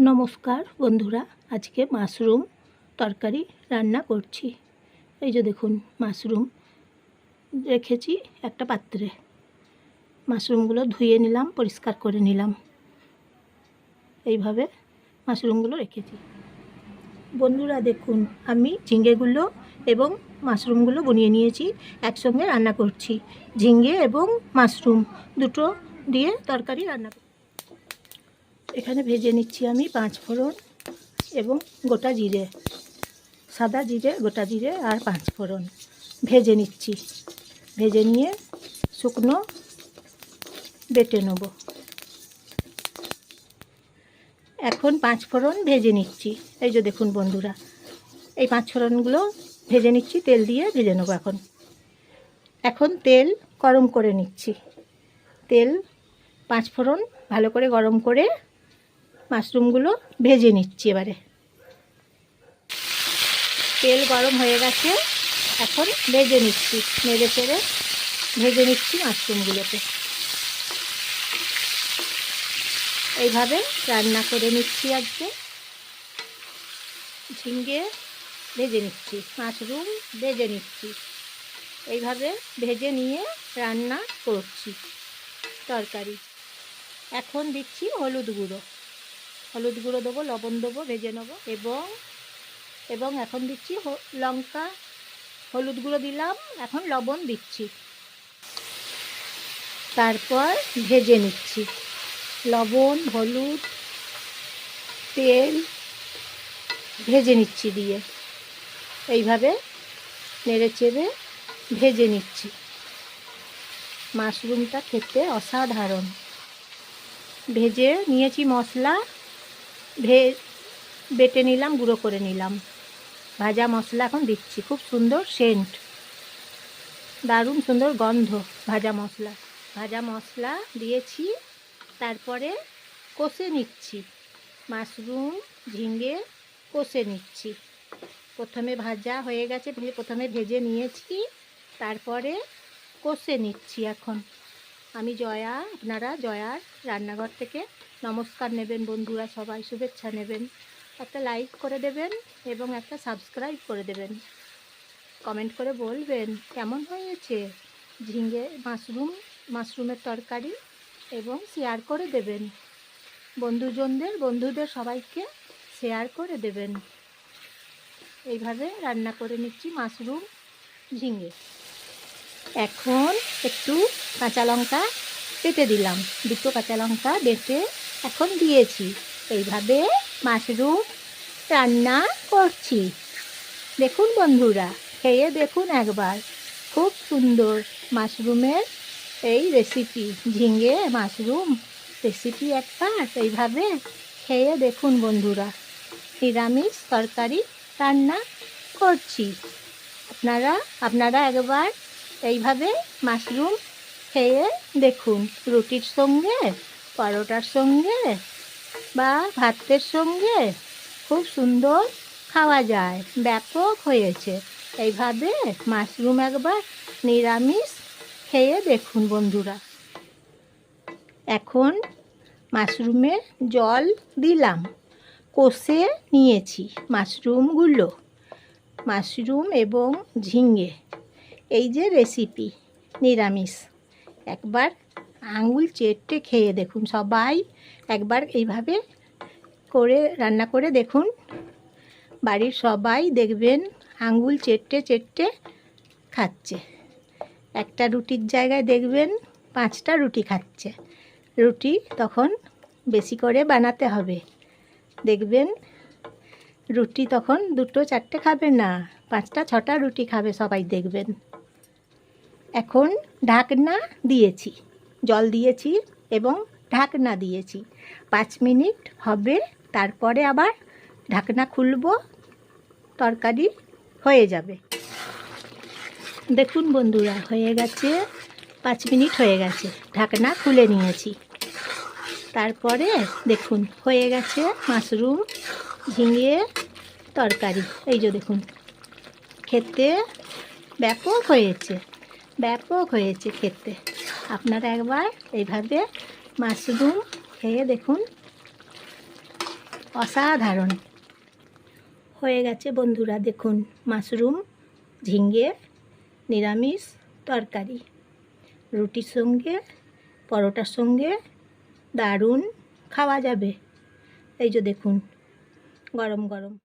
নমস্কার বন্ধুরা, আজকে মাশরুম তরকারি রান্না করছি। এই যে দেখুন, মাশরুম রেখেছি একটা পাত্রে। মাশরুমগুলো ধুয়ে নিলাম, পরিষ্কার করে নিলাম। এইভাবে মাশরুমগুলো রেখেছি। বন্ধুরা, দেখুন, আমি ঝিঙ্গেগুলো এবং মাশরুমগুলো বনিয়ে নিয়েছি, একসঙ্গে রান্না করছি। ঝিঙ্গে এবং মাশরুম দুটো দিয়ে তরকারি রান্না করছি। এখানে ভেজে নিচ্ছি আমি পাঁচ ফোড়ন এবং গোটা জিরে, সাদা জিরে, গোটা জিরে আর পাঁচ ফোড়ন। ভেজে নিচ্ছি। ভেজে নিয়ে শুকনো বেটে নেব। এখন পাঁচ ফোড়ন ভেজে নিচ্ছি। এই যে দেখুন বন্ধুরা, এই পাঁচ ফোড়নগুলো ভেজে নিচ্ছি, তেল দিয়ে ভেজে নেব এখন। এখন তেল গরম করে নিচ্ছি। তেল পাঁচ ফোড়ন ভালো করে গরম করে মাশরুমগুলো ভেজে নিচ্ছি এবারে। তেল গরম হয়ে গেছে, এখন ভেজে নিচ্ছি, নেড়ে চেড়ে ভেজে নিচ্ছি মাশরুমগুলোকে এইভাবে রান্না করে নিচ্ছি আজকে। ঝিঙ্গে ভেজে নিচ্ছি, মাশরুম ভেজে নিচ্ছি। এইভাবে ভেজে নিয়ে রান্না করছি তরকারি। এখন দিচ্ছি হলুদ গুঁড়ো। হলুদ গুঁড়ো দেবো, লবণ দেবো, ভেজে নেব এবং এবং এখন দিচ্ছি লঙ্কা, হলুদ গুঁড়ো দিলাম, এখন লবণ দিচ্ছি। তারপর ভেজে নিচ্ছি। লবণ, হলুদ, তেল ভেজে নিচ্ছি দিয়ে। এইভাবে নেড়ে চেড়ে ভেজে নিচ্ছি। মাশরুমটা খেতে অসাধারণ। ভেজে নিয়েছি মশলা। ভে, বেটে নিলাম, গুঁড়ো করে নিলাম। ভাজা মশলা এখন দিচ্ছি, খুব সুন্দর সেন্ট। দারুণ সুন্দর গন্ধ ভাজা মশলা। ভাজা মশলা দিয়েছি, তারপরে কষে নিচ্ছি। মাশরুম, ঝিঙে কষে নিচ্ছি। প্রথমে ভাজা হয়ে গেছে প্রথমে ভেজে নিয়েছি, তারপরে কষে নিচ্ছি এখন। আমি জয়া, আপনারা জয়ার রান্নাঘর থেকে নমস্কার নেবেন বন্ধুরা, সবাই শুভেচ্ছা নেবেন। একটা লাইক করে দেবেন এবং একটা সাবস্ক্রাইব করে দেবেন। কমেন্ট করে বলবেন, কেমন হয়েছে? ঝিঙে মাশরুম, মাশরুমের তরকারি এবং শেয়ার করে দেবেন। বন্ধুজনদের, বন্ধুদের সবাইকে শেয়ার করে দেবেন। এইভাবে রান্না করে নিচ্ছি মাশরুম, ঝিঙে। এখন একটু কাঁচা লঙ্কা বেটে দিলাম। দুটো কাঁচা লঙ্কা বেটে এখন দিয়েছি। এইভাবে মাশরুম রান্না করছি। দেখুন বন্ধুরা, খেয়ে দেখুন একবার। খুব সুন্দর মাশরুমের এই রেসিপি ঝিঙে মাশরুম রেসিপি একটা এইভাবে খেয়ে দেখুন বন্ধুরা, নিরামিষ তরকারি রান্না করছি। আপনারা আপনারা একবার এইভাবে মাশরুম খেয়ে দেখুন। রুটির সঙ্গে পরোটার সঙ্গে বা ভাতের সঙ্গে খুব সুন্দর খাওয়া যায়। ব্যাপক হয়েছে। এইভাবে মাশরুম একবার নিরামিষ খেয়ে দেখুন বন্ধুরা। এখন মাশরুমে জল দিলাম। কষে নিয়েছি মাশরুমগুলো। মাশরুম এবং ঝিঙ্গে এই যে রেসিপি নিরামিষ। একবার আঙুল চেটে খেয়ে দেখুন সবাই। একবার এইভাবে করে রান্না করে দেখুন। বাড়ির সবাই দেখবেন আঙুল চেটে চেটে খাচ্ছে। একটা রুটির জায়গায় দেখবেন পাঁচটা রুটি খাচ্ছে। রুটি তখন বেশি করে বানাতে হবে। দেখবেন রুটি তখন দুটো চারটে খাবে না, পাঁচটা ছটা রুটি খাবে সবাই দেখবেন। এখন ঢাকনা দিয়েছি। জল দিয়েছি এবং ঢাকনা দিয়েছি। পাঁচ মিনিট হবে, তারপরে আবার ঢাকনা খুলব, তরকারি হয়ে যাবে। দেখুন বন্ধুরা, হয়ে গেছে, পাঁচ মিনিট হয়ে গেছে, ঢাকনা খুলে নিয়েছি। তারপরে দেখুন, হয়ে গেছে মাশরুম ঝিঙে তরকারি। এই যে দেখুন, খেতে ব্যাপক হয়েছে ব্যাপক হয়েছে খেতে। আপনারা একবার এইভাবে মাশরুম খেয়ে দেখুন। অসাধারণ। হয়ে গেছে বন্ধুরা, দেখুন মাশরুম ঝিঙ্গে নিরামিষ তরকারি। রুটির সঙ্গে, পরোটার সঙ্গে দারুণ খাওয়া যাবে। এই যে দেখুন, গরম গরম।